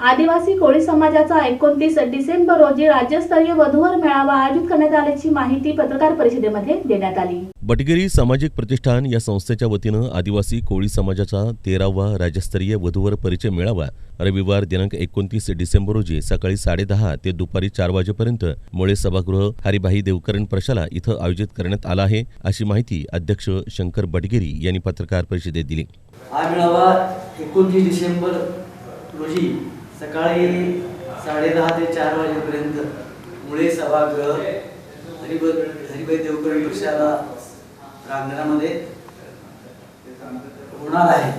आदिवासी कोळी समाजाचा एकोणतीस डिसेंबर रोजी राज्यस्तरीय वधूवर मेळावा आयोजित करण्यात आल्याची माहिती पत्रकार परिषदेमध्ये देण्यात आली. बटगिरी सामाजिक प्रतिष्ठान या संस्थेच्या वतीनं आदिवासी कोळी समाजाचा तेरावा राज्यस्तरीय वधूवर परिचय मेळावा रविवार दिनांक एकोणतीस डिसेंबर रोजी सकाळी साडेदहा ते दुपारी चार वाजेपर्यंत मुळे सभागृह हरिभाई देवकरण प्रशाला इथं आयोजित करण्यात आला आहे अशी माहिती अध्यक्ष शंकर बटगिरी यांनी पत्रकार परिषदेत दिली. हा मेळावा एकोणतीस डिसेंबर रोजी सकाळी साडेदहा ते चार वाजेपर्यंत मुळे सभागृह हरिभ हरिभाई देवकर वृक्षाला प्रांगणामध्ये होणार आहे.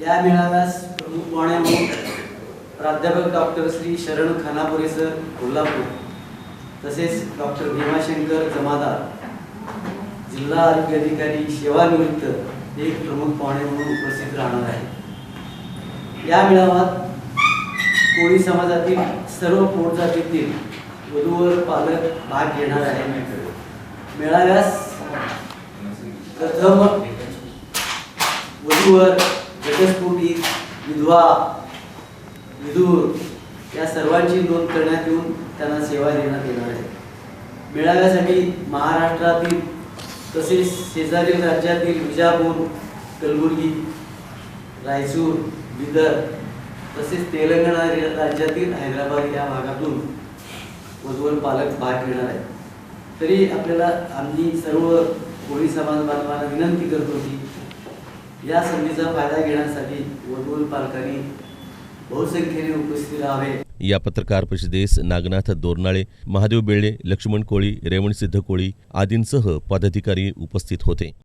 या मेळाव्यास प्रमुख पाहुण्या म्हणून प्राध्यापक डॉक्टर श्री शरण खानापुरे सर कोल्हापूर तसेच डॉक्टर भीमाशंकर जमादार जिल्हा आरोग्य अधिकारी सेवानिवृत्त हे एक प्रमुख पाहुणे म्हणून उपस्थित राहणार आहे या मेळाव्यात कोळी समाजातील सर्व पोटजातीतील वधूवर पालक भाग घेणार आहे मेळाव्यास प्रथम वधूवर घटस्फोटी विधवा विधूर या सर्वांची नोंद करण्यात येऊन त्यांना सेवा देण्यात येणार आहे. मेळाव्यासाठी महाराष्ट्रातील तसेच शेजारील राज्यातील विजापूर कलबुर्गी रायचूर बिदर तसेच तेलंगणा राज्यातील हैदराबाद या भागातून वधूवर पालक भाग घेणार आहेत. तरी आपल्याला आम्ही सर्व कोळी समाज बांधवांना विनंती करतो की या संधीचा फायदा घेण्यासाठी वधूवर पालकांनी बहुसंख्येने उपस्थित राहावे. या पत्रकार परिषदेस नागनाथ दोरनाळे महादेव बेळे लक्ष्मण कोळी रेवण सिद्ध कोळी आदींसह पदाधिकारी उपस्थित होते.